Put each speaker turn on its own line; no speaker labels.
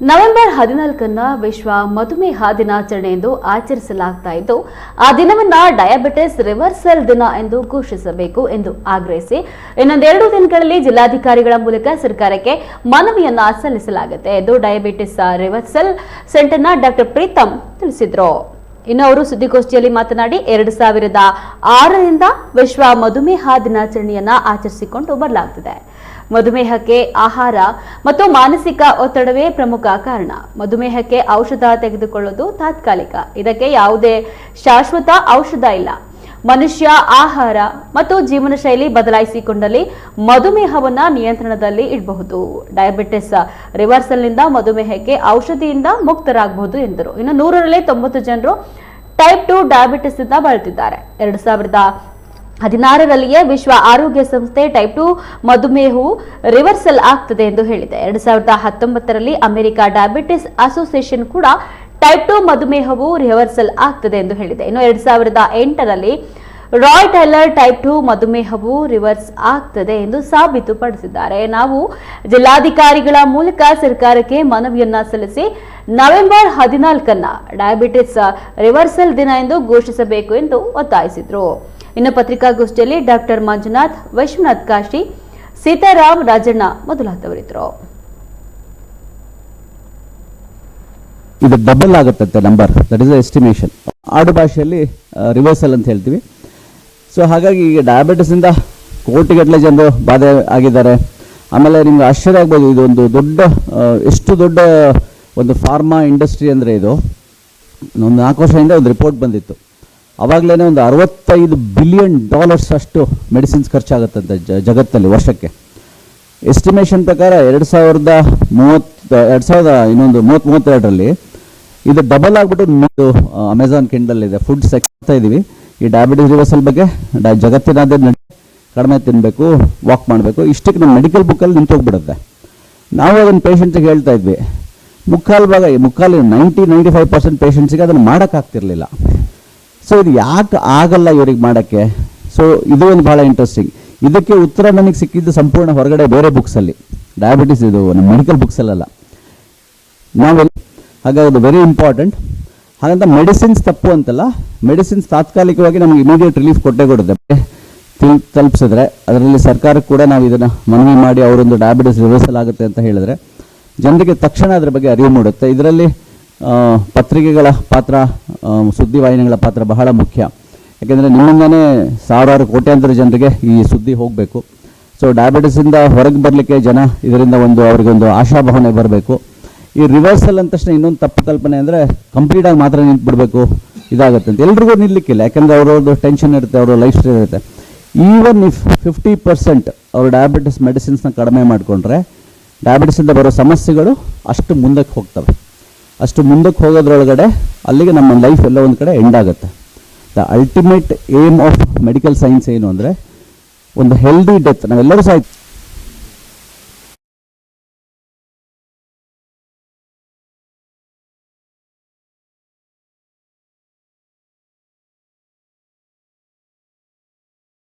November ಹದಿನಾಲ್ಕನ್ನ ವಿಶ್ವ ಮಧುಮೇಹ ದಿನಾಚರಣೆ ಎಂದು ಆಚರಿಸಲಾಗ್ತಾ ಇದ್ದು, ಆ ದಿನವನ್ನ ಡಯಾಬಿಟಿಸ್ ರಿವರ್ಸಲ್ ದಿನ ಎಂದು ಘೋಷಿಸಬೇಕು ಎಂದು ಆಗ್ರಹಿಸಿ, ಇನ್ನೊಂದೆರಡು ದಿನಗಳಲ್ಲಿ ಜಿಲ್ಲಾಧಿಕಾರಿಗಳ ಮೂಲಕ ಸರ್ಕಾರಕ್ಕೆ ಮನವಿಯನ್ನ ಸಲ್ಲಿಸಲಾಗುತ್ತೆ ಎಂದು ಡಯಾಬಿಟಿಸ್ ರಿವರ್ಸಲ್ ಸೆಂಟರ್ನ ಡಾಕ್ಟರ್ ಪ್ರೀತಮ್ ತಿಳಿಸಿದ್ರು. ಇನ್ನು ಅವರು ಸುದ್ದಿಗೋಷ್ಠಿಯಲ್ಲಿ ಮಾತನಾಡಿ, ಎರಡು ಸಾವಿರದ ಆರರಿಂದ ವಿಶ್ವ ಮಧುಮೇಹ ದಿನಾಚರಣೆಯನ್ನ ಆಚರಿಸಿಕೊಂಡು ಬರಲಾಗ್ತಿದೆ. ಮಧುಮೇಹಕ್ಕೆ ಆಹಾರ ಮತ್ತು ಮಾನಸಿಕ ಒತ್ತಡವೇ ಪ್ರಮುಖ ಕಾರಣ. ಮಧುಮೇಹಕ್ಕೆ ಔಷಧ ತೆಗೆದುಕೊಳ್ಳೋದು ತಾತ್ಕಾಲಿಕ. ಇದಕ್ಕೆ ಯಾವುದೇ ಶಾಶ್ವತ ಔಷಧ ಇಲ್ಲ. ಮನುಷ್ಯ ಆಹಾರ ಮತ್ತು ಜೀವನ ಶೈಲಿ ಬದಲಾಯಿಸಿಕೊಂಡಲ್ಲಿ ಮಧುಮೇಹವನ್ನ ನಿಯಂತ್ರಣದಲ್ಲಿ ಇಡಬಹುದು. ಡಯಾಬಿಟಿಸ್ ರಿವರ್ಸಲ್ನಿಂದ ಮಧುಮೇಹಕ್ಕೆ ಔಷಧಿಯಿಂದ ಮುಕ್ತರಾಗಬಹುದು ಎಂದರು. ಇನ್ನು ನೂರರಲ್ಲಿ ತೊಂಬತ್ತು ಜನರು ಟೈಪ್ ಟು ಡಯಾಬಿಟಿಸ್ ಇಂದ ಬಳಲ್ತಿದ್ದಾರೆ ಎರಡು ಸಾವಿರದ ಹದಿನಾರರಲ್ಲಿಯೇ ವಿಶ್ವ ಆರೋಗ್ಯ ಸಂಸ್ಥೆ ಟೈಪ್ ಟು ಮಧುಮೇಹವು ರಿವರ್ಸಲ್ ಆಗ್ತದೆ ಎಂದು ಹೇಳಿದೆ. ಎರಡು ಸಾವಿರದ ಹತ್ತೊಂಬತ್ತರಲ್ಲಿ ಅಮೆರಿಕ ಡಯಾಬಿಟಿಸ್ ಅಸೋಸಿಯೇಷನ್ ಕೂಡ ಟೈಪ್ ಟು ಮಧುಮೇಹವು ರಿವರ್ಸಲ್ ಆಗ್ತದೆ ಎಂದು ಹೇಳಿದೆ. ಇನ್ನು ಎರಡ್ ಸಾವಿರದ ಎಂಟರಲ್ಲಿ ರಾಯ್ ಟೈಲರ್ ಟೈಪ್ ಟು ಮಧುಮೇಹವು ರಿವರ್ಸ್ ಆಗ್ತದೆ ಎಂದು ಸಾಬೀತುಪಡಿಸಿದ್ದಾರೆ. ನಾವು ಜಿಲ್ಲಾಧಿಕಾರಿಗಳ ಮೂಲಕ ಸರ್ಕಾರಕ್ಕೆ ಮನವಿಯನ್ನ ಸಲ್ಲಿಸಿ ನವೆಂಬರ್ ಹದಿನಾಲ್ಕನ್ನ ಡಯಾಬಿಟಿಸ್ ರಿವರ್ಸಲ್ ದಿನ ಎಂದು ಘೋಷಿಸಬೇಕು ಎಂದು ಒತ್ತಾಯಿಸಿದ್ರು. ಇನ್ನು ಪತ್ರಿಕಾಗೋಷ್ಠಿಯಲ್ಲಿ ಡಾಕ್ಟರ್ ಮಂಜುನಾಥ್, ವೈಶ್ವನಾಥ್ ಕಾಶಿ, ಸೀತಾರಾಮ್ ರಾಜಣ್ಣ ಮೊದಲಾದವರಿದ್ದರು.
ಇದು ಡಬಲ್ ಆಗುತ್ತಂತೆ ನಂಬರ್ ದಟ್ ಇಸ್ ಎಸ್ಟಿಮೇಷನ್ ಆಡು ಭಾಷೆಯಲ್ಲಿ ರಿವರ್ಸಲ್ ಅಂತ ಹೇಳ್ತೀವಿ. ಸೊ ಹಾಗಾಗಿ ಈಗ ಡಯಾಬಿಟಿಸಿಂದ ಕೋಟಿಗಟ್ಟಲೆ ಜನರು ಬಾಧೆ ಆಗಿದ್ದಾರೆ. ಆಮೇಲೆ ನಿಮ್ಗೆ ಆಶ್ಚರ್ಯ ಆಗ್ಬೋದು, ಇದು ಒಂದು ದೊಡ್ಡ ಎಷ್ಟು ದೊಡ್ಡ ಒಂದು ಫಾರ್ಮಾ ಇಂಡಸ್ಟ್ರಿ ಅಂದರೆ ಇದು. ಒಂದು ನಾಲ್ಕು ವರ್ಷದಿಂದ ಒಂದು ರಿಪೋರ್ಟ್ ಬಂದಿತ್ತು. ಅವಾಗಲೇ ಒಂದು ಅರವತ್ತೈದು ಬಿಲಿಯನ್ ಡಾಲರ್ಸ್ ಅಷ್ಟು ಮೆಡಿಸಿನ್ಸ್ ಖರ್ಚಾಗುತ್ತಂತೆ ಜಗತ್ತಲ್ಲಿ ವರ್ಷಕ್ಕೆ. ಎಸ್ಟಿಮೇಷನ್ ಪ್ರಕಾರ ಎರಡು ಸಾವಿರದ ಮೂವತ್ತು, ಎರಡು ಸಾವಿರದ ಇನ್ನೊಂದು ಮೂವತ್ತು ಮೂವತ್ತೆರಡರಲ್ಲಿ ಇದು ಡಬಲ್ ಆಗಿಬಿಟ್ಟು ಅಮೆಝಾನ್ ಕಿಂಡಲ್ ಇದೆ. ಫುಡ್ ಮಾಡ್ತಾ ಇದ್ದೀವಿ ಈ ಡಯಾಬಿಟಿಸ್ ರಿವರ್ಸಲ್ ಬಗ್ಗೆ ನಡೆ- ಕಡಿಮೆ ತಿನ್ನಬೇಕು ವಾಕ್ ಮಾಡಬೇಕು. ಇಷ್ಟಕ್ಕೆ ನಮ್ಮ ಮೆಡಿಕಲ್ ಬುಕ್ಕಲ್ಲಿ ನಿಂತೋಗ್ಬಿಡುತ್ತೆ ನಾವು ಅದನ್ನು ಪೇಷಂಟ್ಗೆ ಹೇಳ್ತಾ ಇದ್ವಿ. ಮುಕ್ಕಾಲು ಭಾಗ ಮುಕ್ಕಾಲು ನೈಂಟಿ ನೈಂಟಿ ಫೈವ್ ಪರ್ಸೆಂಟ್ ಪೇಷಂಟ್ಸಿಗೆ ಅದನ್ನು ಮಾಡೋಕ್ಕಾಗ್ತಿರ್ಲಿಲ್ಲ. ಸೊ ಇದು ಯಾಕೆ ಆಗಲ್ಲ ಇವ್ರಿಗೆ ಮಾಡೋಕ್ಕೆ? ಸೊ ಇದು ಒಂದು ಭಾಳ ಇಂಟ್ರೆಸ್ಟಿಂಗ್ ಇದಕ್ಕೆ ಉತ್ತರ ನನಗೆ ಸಿಕ್ಕಿದ್ದು ಸಂಪೂರ್ಣ ಹೊರಗಡೆ ಬೇರೆ ಬುಕ್ಸಲ್ಲಿ ಡಯಾಬಿಟಿಸ್ ಇದು ನಮ್ಮ ಮೆಡಿಕಲ್ ಬುಕ್ಸಲ್ಲ ನಾವೆಲ್ಲ ಹಾಗಾಗಿ ಅದು ವೆರಿ ಇಂಪಾರ್ಟೆಂಟ್ ಹಾಗಂತ ಮೆಡಿಸಿನ್ಸ್ ತಪ್ಪು ಅಂತಲ್ಲ ಮೆಡಿಸಿನ್ಸ್ ತಾತ್ಕಾಲಿಕವಾಗಿ ನಮಗೆ ಇಮಿಡಿಯೇಟ್ ರಿಲೀಫ್ ಕೊಟ್ಟೇ ಕೊಡುತ್ತೆ. ತಲುಪಿಸಿದ್ರೆ ಅದರಲ್ಲಿ ಸರ್ಕಾರಕ್ಕೆ ಕೂಡ ನಾವು ಇದನ್ನು ಮನವಿ ಮಾಡಿ ಅವರೊಂದು ಡಯಾಬಿಟಿಸ್ ರಿವರ್ಸಲ್ ಆಗುತ್ತೆ ಅಂತ ಹೇಳಿದ್ರೆ, ಜನರಿಗೆ ತಕ್ಷಣ ಅದರ ಬಗ್ಗೆ ಅರಿವು ಮೂಡುತ್ತೆ. ಇದರಲ್ಲಿ ಪತ್ರಿಕೆಗಳ ಪಾತ್ರ ಸುದ್ದಿವಾಹಿನಿಗಳ ಪಾತ್ರ ಬಹಳ ಮುಖ್ಯ. ಯಾಕೆಂದರೆ ನಿಮ್ಮಿಂದನೇ ಸಾವಿರಾರು ಕೋಟ್ಯಾಂತರ ಜನರಿಗೆ ಈ ಸುದ್ದಿ ಹೋಗಬೇಕು. ಸೊ ಡಯಾಬಿಟಿಸಿಂದ ಹೊರಗೆ ಬರಲಿಕ್ಕೆ ಜನ ಇದರಿಂದ ಒಂದು ಅವರಿಗೊಂದು ಆಶಾಭಾವನೆ ಬರಬೇಕು. ಈ ರಿವರ್ಸಲ್ ಅಂದ ತಕ್ಷಣ ಇನ್ನೊಂದು ತಪ್ಪು ಕಲ್ಪನೆ ಅಂದರೆ ಕಂಪ್ಲೀಟಾಗಿ ಮಾತ್ರ ನಿಂತ್ಬಿಡ್ಬೇಕು, ಇದಾಗುತ್ತೆ ಅಂತ. ಎಲ್ರಿಗೂ ನಿಲ್ಲಿಕ್ಕಿಲ್ಲ. ಯಾಕೆಂದರೆ ಅವರದ್ದು ಟೆನ್ಷನ್ ಇರುತ್ತೆ ಅವರ ಲೈಫ್ ಸ್ಟೈಲ್ ಇರುತ್ತೆ. ಈವನ್ ಇಫ್ ಫಿಫ್ಟಿ ಪರ್ಸೆಂಟ್ ಅವರು ಡಯಾಬಿಟಿಸ್ ಮೆಡಿಸಿನ್ಸ್ನ ಕಡಿಮೆ ಮಾಡಿಕೊಂಡ್ರೆ ಡಯಾಬಿಟಿಸಿಂದ ಬರೋ ಸಮಸ್ಯೆಗಳು ಅಷ್ಟು ಮುಂದಕ್ಕೆ ಹೋಗ್ತವೆ. ಅಷ್ಟು ಮುಂದಕ್ಕೆ ಹೋಗೋದ್ರೊಳಗಡೆ ಅಲ್ಲಿಗೆ ನಮ್ಮ ಲೈಫ್ ಎಲ್ಲ ಒಂದು ಕಡೆ ಎಂಡ್ ಆಗುತ್ತೆ. The ultimate aim of medical science ಏನು ಅಂದರೆ ಒಂದು ಹೆಲ್ದಿ ಡೆತ್ ನಾವೆಲ್ಲರೂ ಸಾಯ್ತು